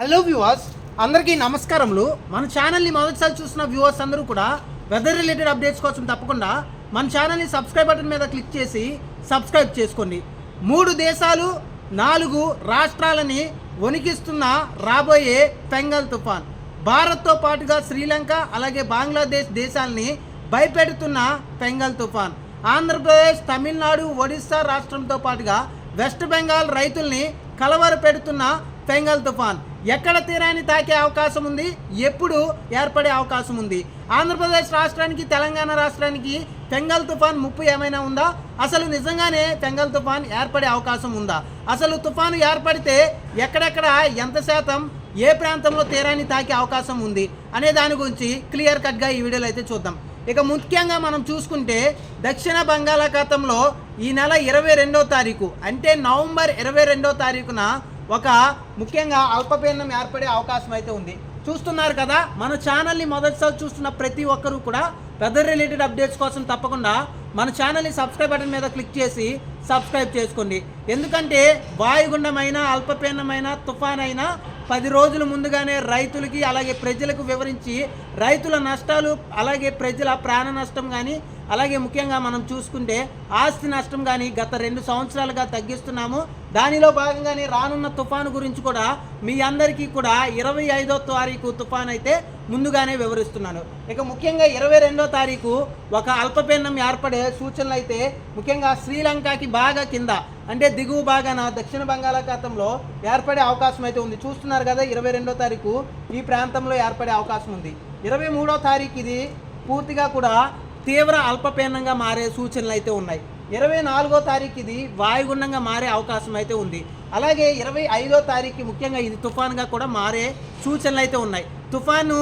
Hello viewers అందరికీ నమస్కారములు. మన ఛానల్ని మొదటిసారి చూసిన వ్యూవర్స్ అందరూ కూడా వెదర్ రిలేటెడ్ అప్డేట్స్ కోసం తప్పకుండా మన ఛానల్ని సబ్స్క్రైబ్ బటన్ మీద క్లిక్ చేసి సబ్స్క్రైబ్ చేసుకోండి. మూడు దేశాలు నాలుగు రాష్ట్రాలని వణికిస్తున్న రాబోయే పెంగల్ తుఫాన్. భారత్తో పాటుగా శ్రీలంక అలాగే బంగ్లాదేశ్ దేశాలని భయపెడుతున్న పెంగల్ తుఫాన్. ఆంధ్రప్రదేశ్ తమిళనాడు ఒడిస్సా రాష్ట్రంతో పాటుగా వెస్ట్ బెంగాల్ రైతుల్ని కలవర పెడుతున్న పెంగల్ తుఫాన్. ఎక్కడ తీరాన్ని తాకే అవకాశం ఉంది? ఎప్పుడు ఏర్పడే అవకాశం ఉంది? ఆంధ్రప్రదేశ్ రాష్ట్రానికి తెలంగాణ రాష్ట్రానికి పెంగల్ తుఫాన్ ముప్పు ఏమైనా ఉందా? అసలు నిజంగానే పెంగల్ తుఫాన్ ఏర్పడే అవకాశం ఉందా? అసలు తుఫాను ఏర్పడితే ఎక్కడెక్కడ ఎంత శాతం ఏ ప్రాంతంలో తీరాన్ని తాకే అవకాశం ఉంది? అనే దాని గురించి క్లియర్ కట్గా ఈ వీడియోలో అయితే చూద్దాం. ఇక ముఖ్యంగా మనం చూసుకుంటే దక్షిణ బంగాళాఖాతంలో ఈ నెల ఇరవై రెండో తారీఖు అంటే నవంబర్ ఇరవై రెండో తారీఖున ఒక ముఖ్యంగా అల్పపీడనం ఏర్పడే అవకాశం అయితే ఉంది. చూస్తున్నారు కదా మన ఛానల్ని మొదటిసారి చూస్తున్న ప్రతి ఒక్కరూ కూడా వెదర్ రిలేటెడ్ అప్డేట్స్ కోసం తప్పకుండా మన ఛానల్ని సబ్స్క్రైబ్ బటన్ మీద క్లిక్ చేసి సబ్స్క్రైబ్ చేసుకోండి. ఎందుకంటే వాయుగుండమైన అల్పపీడనమైన తుఫాన్ అయినా పది రోజుల ముందుగానే రైతులకి అలాగే ప్రజలకు వివరించి రైతుల నష్టాలు అలాగే ప్రజల ప్రాణ నష్టం కానీ అలాగే ముఖ్యంగా మనం చూసుకుంటే ఆస్తి నష్టం కానీ గత రెండు సంవత్సరాలుగా తగ్గిస్తున్నాము. దానిలో భాగంగానే రానున్న తుఫాను గురించి కూడా మీ అందరికీ కూడా ఇరవై ఐదో తారీఖు తుఫాన్ అయితే ముందుగానే వివరిస్తున్నాను. ఇక ముఖ్యంగా ఇరవై రెండో తారీఖు ఒక అల్పపీడనం ఏర్పడే సూచనలు అయితే ముఖ్యంగా శ్రీలంకకి బాగా కింద అంటే దిగువ భాగాన దక్షిణ బంగాళాఖాతంలో ఏర్పడే అవకాశం అయితే ఉంది. చూస్తున్నారు కదా ఇరవై రెండో తారీఖు ఈ ప్రాంతంలో ఏర్పడే అవకాశం ఉంది. ఇరవై మూడో తారీఖు ఇది పూర్తిగా కూడా తీవ్ర అల్పపీడనంగా మారే సూచనలు అయితే ఉన్నాయి. ఇరవై నాలుగో తారీఖు ఇది వాయుగుండంగా మారే అవకాశం అయితే ఉంది. అలాగే ఇరవై ఐదో తారీఖు ముఖ్యంగా ఇది తుఫాన్గా కూడా మారే సూచనలు అయితే ఉన్నాయి. తుఫాను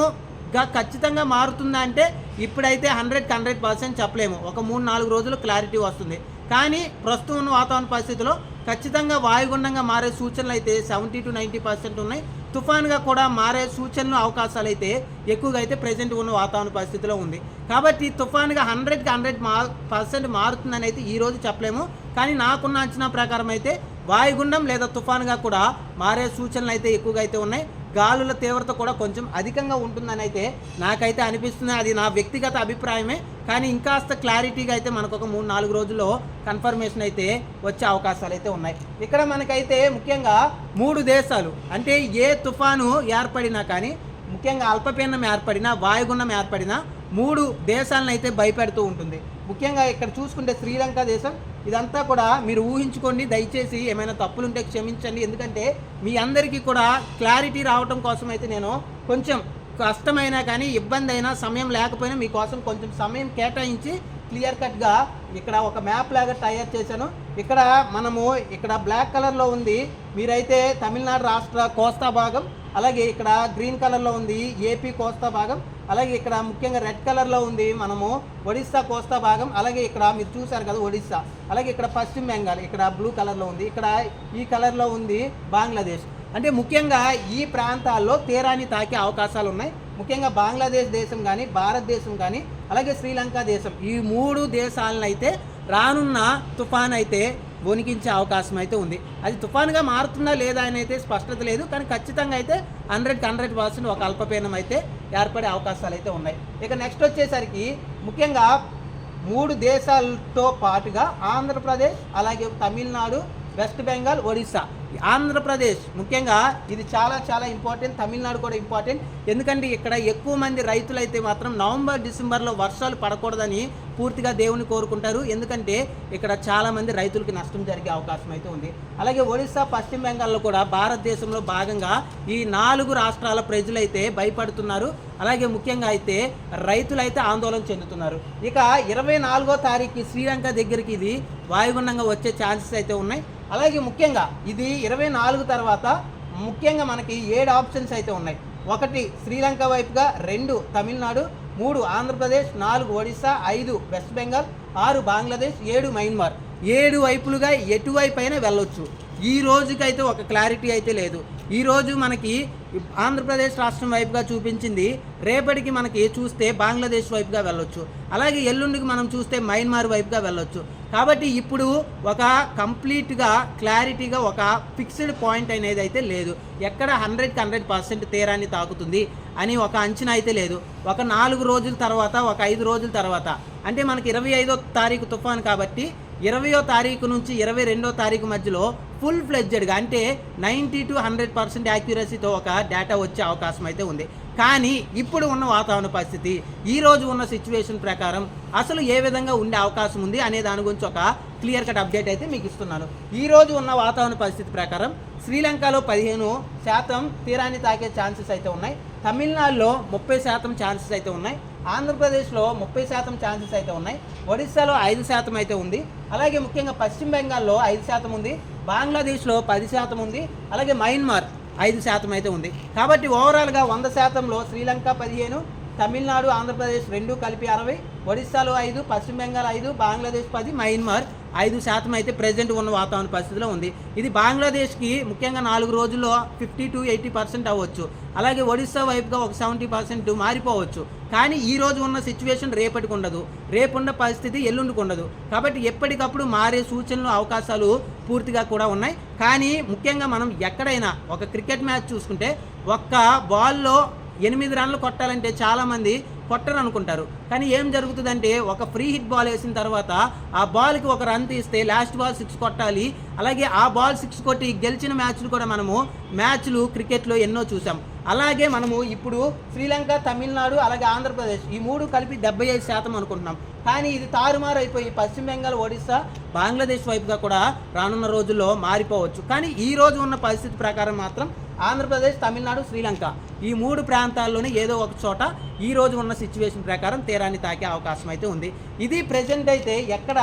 ఖచ్చితంగా మారుతుందా అంటే ఇప్పుడైతే హండ్రెడ్కి హండ్రెడ్ పర్సెంట్ చెప్పలేము. ఒక మూడు నాలుగు రోజులు క్లారిటీ వస్తుంది. కానీ ప్రస్తుతం ఉన్న వాతావరణ పరిస్థితిలో ఖచ్చితంగా వాయుగుండంగా మారే సూచనలు అయితే సెవెంటీ టు నైంటీ పర్సెంట్ ఉన్నాయి. తుఫాన్గా కూడా మారే సూచనలు అవకాశాలు అయితే ఎక్కువగా అయితే ప్రజెంట్ ఉన్న వాతావరణ పరిస్థితిలో ఉంది. కాబట్టి తుఫాన్గా హండ్రెడ్కి హండ్రెడ్ మా పర్సెంట్ మారుతుందని అయితే ఈ రోజు చెప్పలేము. కానీ నాకున్న అంచనా ప్రకారం అయితే వాయుగుండం లేదా తుఫాన్గా కూడా మారే సూచనలు అయితే ఎక్కువగా అయితే ఉన్నాయి. గాలుల తీవ్రత కూడా కొంచెం అధికంగా ఉంటుందని అయితే నాకైతే అనిపిస్తుంది. అది నా వ్యక్తిగత అభిప్రాయమే. కానీ ఇంకాస్త క్లారిటీగా అయితే మనకు ఒక మూడు నాలుగు రోజుల్లో కన్ఫర్మేషన్ అయితే వచ్చే అవకాశాలు అయితే ఉన్నాయి. ఇక్కడ మనకైతే ముఖ్యంగా మూడు దేశాలు అంటే ఏ తుఫాను ఏర్పడినా కానీ ముఖ్యంగా అల్పపీడనం ఏర్పడినా వాయుగుండం ఏర్పడినా మూడు దేశాలను అయితే భయపెడుతూ ఉంటుంది. ముఖ్యంగా ఇక్కడ చూసుకుంటే శ్రీలంక దేశం ఇదంతా కూడా మీరు ఊహించుకోండి దయచేసి ఏమైనా తప్పులుంటే క్షమించండి. ఎందుకంటే మీ అందరికీ కూడా క్లారిటీ రావటం కోసం అయితే నేను కొంచెం కష్టమైనా కానీ ఇబ్బంది అయినా సమయం లేకపోయినా మీకోసం కొంచెం సమయం కేటాయించి క్లియర్ కట్గా ఇక్కడ ఒక మ్యాప్ లాగా తయారు చేశాను. ఇక్కడ మనము ఇక్కడ బ్లాక్ కలర్లో ఉంది. మీరైతే తమిళనాడు రాష్ట్ర కోస్తా భాగం అలాగే ఇక్కడ గ్రీన్ కలర్లో ఉంది ఏపీ కోస్తా భాగం అలాగే ఇక్కడ ముఖ్యంగా రెడ్ కలర్లో ఉంది మనము ఒడిస్సా కోస్తా భాగం అలాగే ఇక్కడ మీరు చూసారు కదా ఒడిస్సా అలాగే ఇక్కడ పశ్చిమ బెంగాల్ ఇక్కడ బ్లూ కలర్లో ఉంది ఇక్కడ ఈ కలర్లో ఉంది బంగ్లాదేశ్. అంటే ముఖ్యంగా ఈ ప్రాంతాల్లో తీరాన్ని తాకే అవకాశాలు ఉన్నాయి. ముఖ్యంగా బంగ్లాదేశ్ దేశం కానీ భారతదేశం కానీ అలాగే శ్రీలంక దేశం. ఈ మూడు దేశాలను అయితే రానున్న తుఫాన్ అయితే వణికించే అవకాశం అయితే ఉంది. అది తుఫాన్గా మారుతుందా లేదా అని అయితే స్పష్టత లేదు. కానీ ఖచ్చితంగా అయితే హండ్రెడ్కి హండ్రెడ్ పర్సెంట్ ఒక అల్పపీడనం అయితే ఏర్పడే అవకాశాలు అయితే ఉన్నాయి. ఇక నెక్స్ట్ వచ్చేసరికి ముఖ్యంగా మూడు దేశాలతో పాటుగా ఆంధ్రప్రదేశ్ అలాగే తమిళనాడు వెస్ట్ బెంగాల్ ఒడిశా ఆంధ్రప్రదేశ్ ముఖ్యంగా ఇది చాలా చాలా ఇంపార్టెంట్ తమిళనాడు కూడా ఇంపార్టెంట్. ఎందుకంటే ఇక్కడ ఎక్కువ మంది రైతులు అయితే మాత్రం నవంబర్ డిసెంబర్లో వర్షాలు పడకూడదని పూర్తిగా దేవుని కోరుకుంటారు. ఎందుకంటే ఇక్కడ చాలామంది రైతులకి నష్టం జరిగే అవకాశం అయితే ఉంది. అలాగే ఒడిశా పశ్చిమ బెంగాల్లో కూడా భారతదేశంలో భాగంగా ఈ నాలుగు రాష్ట్రాల ప్రజలైతే భయపడుతున్నారు. అలాగే ముఖ్యంగా అయితే రైతులైతే ఆందోళన చెందుతున్నారు. ఇక ఇరవై నాలుగో తారీఖు శ్రీలంక దగ్గరికి ఇది వాయుగుండంగా వచ్చే ఛాన్సెస్ అయితే ఉన్నాయి. అలాగే ముఖ్యంగా ఇది ఇరవై నాలుగు తర్వాత ముఖ్యంగా మనకి ఏడు ఆప్షన్స్ అయితే ఉన్నాయి. ఒకటి శ్రీలంక వైపుగా రెండు తమిళనాడు మూడు ఆంధ్రప్రదేశ్ నాలుగు ఒడిశా ఐదు వెస్ట్ బెంగాల్ ఆరు బంగ్లాదేశ్ ఏడు మయన్మార్. ఏడు వైపులుగా ఎటువైపు అయినా వెళ్ళొచ్చు. ఈ రోజుకైతే ఒక క్లారిటీ అయితే లేదు. ఈరోజు మనకి ఆంధ్రప్రదేశ్ రాష్ట్రం వైపుగా చూపించింది రేపటికి మనకి చూస్తే బంగ్లాదేశ్ వైపుగా వెళ్ళొచ్చు. అలాగే ఎల్లుండికి మనం చూస్తే మయన్మార్ వైపుగా వెళ్ళొచ్చు. కాబట్టి ఇప్పుడు ఒక కంప్లీట్గా క్లారిటీగా ఒక ఫిక్స్డ్ పాయింట్ అనేది అయితే లేదు. ఎక్కడ హండ్రెడ్కి హండ్రెడ్ పర్సెంట్ తీరాన్ని తాకుతుంది అని ఒక అంచనా అయితే లేదు. ఒక నాలుగు రోజుల తర్వాత ఒక ఐదు రోజుల తర్వాత. అంటే మనకి ఇరవై ఐదో తారీఖు తుఫాన్ కాబట్టి ఇరవయో తారీఖు నుంచి ఇరవై రెండో తారీఖు మధ్యలో ఫుల్ ఫ్లెడ్జెడ్గా అంటే నైంటీ టు హండ్రెడ్ పర్సెంట్ యాక్యురసీతో ఒక డేటా వచ్చే అవకాశం అయితే ఉంది. కానీ ఇప్పుడు ఉన్న వాతావరణ పరిస్థితి ఈ రోజు ఉన్న సిచ్యువేషన్ ప్రకారం అసలు ఏ విధంగా ఉండే అవకాశం ఉంది అనే దాని గురించి ఒక క్లియర్ కట్ అప్డేట్ అయితే మీకు ఇస్తున్నాను. ఈ రోజు ఉన్న వాతావరణ పరిస్థితి ప్రకారం శ్రీలంకలో పదిహేను శాతం తీరాన్ని తాకే ఛాన్సెస్ అయితే ఉన్నాయి. తమిళనాడులో ముప్పై శాతం ఛాన్సెస్ అయితే ఉన్నాయి. ఆంధ్రప్రదేశ్లో ముప్పై శాతం ఛాన్సెస్ అయితే ఉన్నాయి. ఒడిశాలో ఐదు శాతం అయితే ఉంది. అలాగే ముఖ్యంగా పశ్చిమ బెంగాల్లో ఐదు శాతం ఉంది. బంగ్లాదేశ్లో పది శాతం ఉంది. అలాగే మయన్మార్ ఐదు శాతం అయితే ఉంది. కాబట్టి ఓవరాల్గా వంద శాతంలో శ్రీలంక పదిహేను తమిళనాడు ఆంధ్రప్రదేశ్ రెండు కలిపి అరవై ఒడిశాలో ఐదు పశ్చిమ బెంగాల్ ఐదు బంగ్లాదేశ్ పది మయన్మార్ ఐదు శాతం అయితే ప్రజెంట్ ఉన్న వాతావరణ పరిస్థితిలో ఉంది. ఇది బంగ్లాదేశ్కి ముఖ్యంగా నాలుగు రోజుల్లో ఫిఫ్టీ టు ఎయిటీ పర్సెంట్ అవ్వచ్చు. అలాగే ఒడిశా వైపుగా ఒక సెవెంటీ పర్సెంట్ మారిపోవచ్చు. కానీ ఈ రోజు ఉన్న సిచ్యువేషన్ రేపటికి ఉండదు. రేపున్న పరిస్థితి ఎల్లుండికి ఉండదు. కాబట్టి ఎప్పటికప్పుడు మారే సూచనలు అవకాశాలు పూర్తిగా కూడా ఉన్నాయి. కానీ ముఖ్యంగా మనం ఎక్కడైనా ఒక క్రికెట్ మ్యాచ్ చూసుకుంటే ఒక్క బాల్లో ఎనిమిది రన్లు కొట్టాలంటే చాలామంది కొట్టరు అనుకుంటారు. కానీ ఏం జరుగుతుందంటే ఒక ఫ్రీ హిట్ బాల్ వేసిన తర్వాత ఆ బాల్కి ఒక రన్ తీస్తే లాస్ట్ బాల్ సిక్స్ కొట్టాలి. అలాగే ఆ బాల్ సిక్స్ కొట్టి గెలిచిన మ్యాచ్లు కూడా మనము మ్యాచ్లు క్రికెట్లో ఎన్నో చూసాం అలాగే మనము ఇప్పుడు శ్రీలంక తమిళనాడు అలాగే ఆంధ్రప్రదేశ్ ఈ మూడు కలిపి డెబ్బై ఐదు శాతం అనుకుంటున్నాం. కానీ ఇది తారుమారు అయిపోయి పశ్చిమ బెంగాల్ ఒడిస్సా బంగ్లాదేశ్ వైపుగా కూడా రానున్న రోజుల్లో మారిపోవచ్చు. కానీ ఈ రోజు ఉన్న పరిస్థితి ప్రకారం మాత్రం ఆంధ్రప్రదేశ్ తమిళనాడు శ్రీలంక. ఈ మూడు ప్రాంతాల్లోనే ఏదో ఒక చోట ఈ రోజు ఉన్న సిచ్యువేషన్ ప్రకారం తీరాన్ని తాకే అవకాశం అయితే ఉంది. ఇది ప్రజెంట్ అయితే ఎక్కడ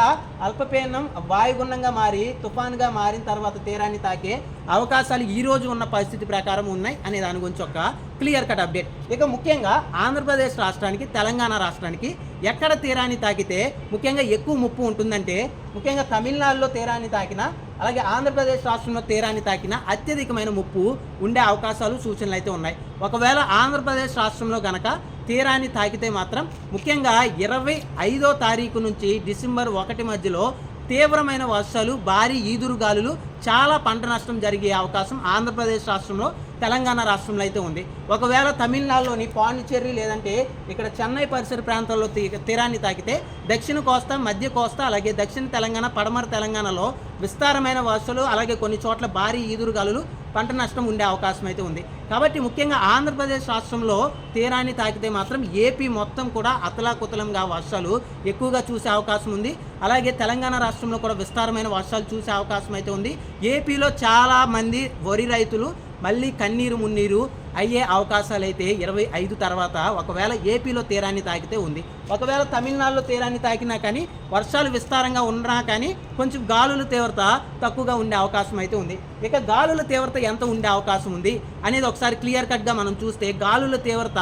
అల్పపీడనం వాయుగుండంగా మారి తుఫాన్గా మారిన తర్వాత తీరాన్ని తాకే అవకాశాలు ఈ రోజు ఉన్న పరిస్థితి ప్రకారం ఉన్నాయి అనే దాని గురించి ఒక క్లియర్ కట్ అప్డేట్ ఇక ముఖ్యంగా ఆంధ్రప్రదేశ్ రాష్ట్రానికి తెలంగాణ రాష్ట్రానికి ఎక్కడ తీరాన్ని తాకితే ముఖ్యంగా ఎక్కువ ముప్పు ఉంటుందంటే ముఖ్యంగా తమిళనాడులో తీరాన్ని తాకిన అలాగే ఆంధ్రప్రదేశ్ రాష్ట్రంలో తీరాన్ని తాకిన అత్యధికమైన ముప్పు ఉండే అవకాశాలు సూచనలు అయితే ఉన్నాయి. ఒకవేళ ఆంధ్రప్రదేశ్ రాష్ట్రంలో గనక తీరాన్ని తాకితే మాత్రం ముఖ్యంగా ఇరవై ఐదో తారీఖు నుంచి డిసెంబర్ ఒకటి మధ్యలో తీవ్రమైన వర్షాలు భారీ ఈదురుగాలులు చాలా పంట నష్టం జరిగే అవకాశం ఆంధ్రప్రదేశ్ రాష్ట్రంలో తెలంగాణ రాష్ట్రంలో అయితే ఉంది. ఒకవేళ తమిళనాడులోని పాండిచ్చేరి లేదంటే ఇక్కడ చెన్నై పరిసర ప్రాంతాల్లో తీ- తీరాన్ని తాకితే దక్షిణ కోస్తా మధ్య కోస్తా అలాగే దక్షిణ తెలంగాణ పడమర తెలంగాణలో విస్తారమైన వర్షాలు అలాగే కొన్ని చోట్ల భారీ ఈదురుగాలులు పంట నష్టం ఉండే అవకాశం అయితే ఉంది. కాబట్టి ముఖ్యంగా ఆంధ్రప్రదేశ్ రాష్ట్రంలో తీరాన్ని తాకితే మాత్రం ఏపీ మొత్తం కూడా అతలాకుతలంగా వర్షాలు ఎక్కువగా చూసే అవకాశం ఉంది. అలాగే తెలంగాణ రాష్ట్రంలో కూడా విస్తారమైన వర్షాలు చూసే అవకాశం అయితే ఉంది. ఏపీలో చాలా మంది వరి రైతులు మళ్ళీ కన్నీరు మున్నీరు అయ్యే అవకాశాలు అయితే ఇరవై ఐదు తర్వాత ఒకవేళ ఏపీలో తీరాన్ని తాకితే ఉంది. ఒకవేళ తమిళనాడులో తీరాన్ని తాకినా కానీ వర్షాలు విస్తారంగా ఉన్నా కానీ కొంచెం గాలుల తీవ్రత తక్కువగా ఉండే అవకాశం అయితే ఉంది. ఇక గాలుల తీవ్రత ఎంత ఉండే అవకాశం ఉంది అనేది ఒకసారి క్లియర్ కట్గా మనం చూస్తే గాలుల తీవ్రత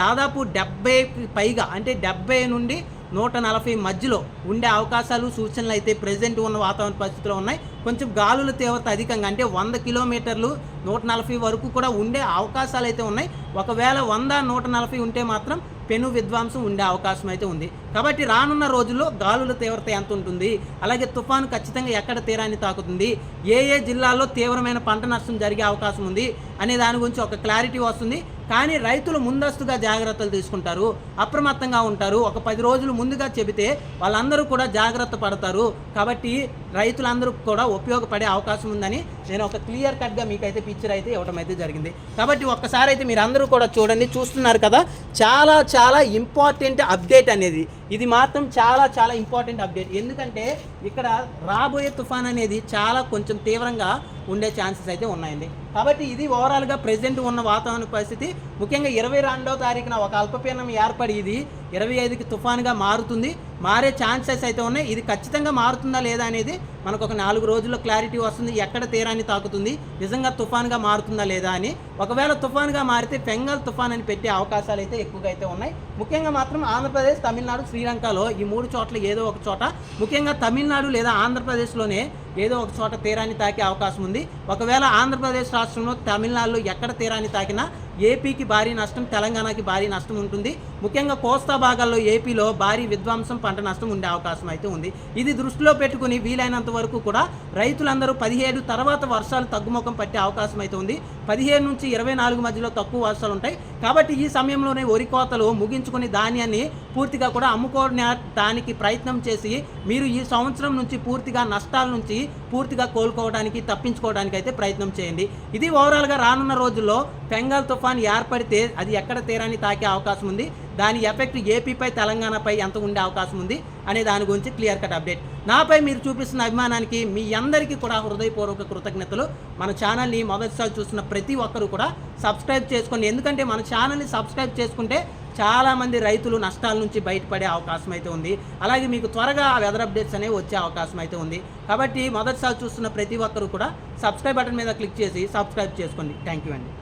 దాదాపు డెబ్బై పైగా అంటే డెబ్బై నుండి నూట నలభై మధ్యలో ఉండే అవకాశాలు సూచనలు అయితే ప్రజెంట్ ఉన్న వాతావరణ పరిస్థితుల్లో ఉన్నాయి. కొంచెం గాలుల తీవ్రత అధికంగా అంటే వంద కిలోమీటర్లు నూట నలభై వరకు కూడా ఉండే అవకాశాలు అయితే ఉన్నాయి. ఒకవేళ వంద నూట నలభై ఉంటే మాత్రం పెను విధ్వంసం ఉండే అవకాశం అయితే ఉంది. కాబట్టి రానున్న రోజుల్లో గాలుల తీవ్రత ఎంత ఉంటుంది? అలాగే తుఫాను ఖచ్చితంగా ఎక్కడ తీరాన్ని తాకుతుంది? ఏ ఏ జిల్లాల్లో తీవ్రమైన పంట నష్టం జరిగే అవకాశం ఉంది? అనే దాని గురించి ఒక క్లారిటీ వస్తుంది. కానీ రైతులు ముందస్తుగా జాగ్రత్తలు తీసుకుంటారు అప్రమత్తంగా ఉంటారు. ఒక పది రోజులు ముందుగా చెబితే వాళ్ళందరూ కూడా జాగ్రత్త పడతారు. కాబట్టి రైతులందరూ కూడా ఉపయోగపడే అవకాశం ఉందని నేను ఒక క్లియర్ కట్గా మీకైతే పిక్చర్ అయితే ఇవ్వడం అయితే జరిగింది. కాబట్టి ఒక్కసారి అయితే మీరు అందరూ కూడా చూడండి. చూస్తున్నారు కదా చాలా చాలా ఇంపార్టెంట్ అప్డేట్ అనేది. ఇది మాత్రం చాలా చాలా ఇంపార్టెంట్ అప్డేట్ ఎందుకంటే ఇక్కడ రాబోయే తుఫాన్ అనేది చాలా కొంచెం తీవ్రంగా ఉండే ఛాన్సెస్ అయితే ఉన్నాయండి. కాబట్టి ఇది ఓవరాల్గా ప్రజెంట్ ఉన్న వాతావరణ పరిస్థితి. ముఖ్యంగా ఇరవై రెండవ తారీఖున ఒక అల్పపీడనం ఏర్పడి ఇది ఇరవై ఐదుకి తుఫాన్గా మారుతుంది. మారే ఛాన్సెస్ అయితే ఉన్నాయి. ఇది ఖచ్చితంగా మారుతుందా లేదా అనేది మనకు ఒక నాలుగు రోజుల్లో క్లారిటీ వస్తుంది. ఎక్కడ తీరాన్ని తాకుతుంది? నిజంగా తుఫాన్గా మారుతుందా లేదా అని. ఒకవేళ తుఫాన్గా మారితే బెంగాల్ తుఫాన్ అని పెట్టే అవకాశాలు అయితే ఎక్కువగా అయితే ఉన్నాయి. ముఖ్యంగా మాత్రం ఆంధ్రప్రదేశ్ తమిళనాడు శ్రీలంకలో ఈ మూడు చోట్ల ఏదో ఒక చోట ముఖ్యంగా తమిళనాడు లేదా ఆంధ్రప్రదేశ్లోనే ఏదో ఒక చోట తీరాన్ని తాకే అవకాశం ఉంది. ఒకవేళ ఆంధ్రప్రదేశ్ రాష్ట్రంలో తమిళనాడులో ఎక్కడ తీరాన్ని తాకినా ఏపీకి భారీ నష్టం తెలంగాణకి భారీ నష్టం ఉంటుంది. ముఖ్యంగా కోస్తా భాగాల్లో ఏపీలో భారీ విధ్వంసం పంట నష్టం ఉండే అవకాశం అయితే ఉంది. ఇది దృష్టిలో పెట్టుకుని వీలైనంత వరకు కూడా రైతులందరూ పదిహేడు తర్వాత వర్షాలు తగ్గుముఖం పట్టే అవకాశం అయితే ఉంది. పదిహేను నుంచి ఇరవై నాలుగు మధ్యలో తక్కువ వర్షాలు ఉంటాయి. కాబట్టి ఈ సమయంలోనే వరి కోతలు ముగించుకుని ధాన్యాన్ని పూర్తిగా కూడా అమ్ముకోవడానికి ప్రయత్నం చేసి మీరు ఈ సంవత్సరం నుంచి పూర్తిగా నష్టాల నుంచి పూర్తిగా కోలుకోవడానికి తప్పించుకోవడానికి అయితే ప్రయత్నం చేయండి. ఇది ఓవరాల్గా రానున్న రోజుల్లో బెంగాల్ తుఫాన్ ఏర్పడితే అది ఎక్కడ తీరాన్ని తాకే అవకాశం ఉంది? దాని ఎఫెక్ట్ ఏపీపై తెలంగాణపై ఎంత ఉండే అవకాశం ఉంది? అనే దాని గురించి క్లియర్ కట్ అప్డేట్. నాపై మీరు చూపిస్తున్న అభిమానానికి మీ అందరికీ కూడా హృదయపూర్వక కృతజ్ఞతలు. మన ఛానల్ని మొదటిసారి చూస్తున్న ప్రతి ఒక్కరు కూడా సబ్స్క్రైబ్ చేసుకోండి. ఎందుకంటే మన ఛానల్ని సబ్స్క్రైబ్ చేసుకుంటే చాలామంది రైతులు నష్టాల నుంచి బయటపడే అవకాశం అయితే ఉంది. అలాగే మీకు త్వరగా ఆ వెదర్ అప్డేట్స్ అనేవి వచ్చే అవకాశం అయితే ఉంది. కాబట్టి మొదటిసారి చూస్తున్న ప్రతి ఒక్కరు కూడా సబ్స్క్రైబ్ బటన్ మీద క్లిక్ చేసి సబ్స్క్రైబ్ చేసుకోండి. థ్యాంక్ యూ అండి.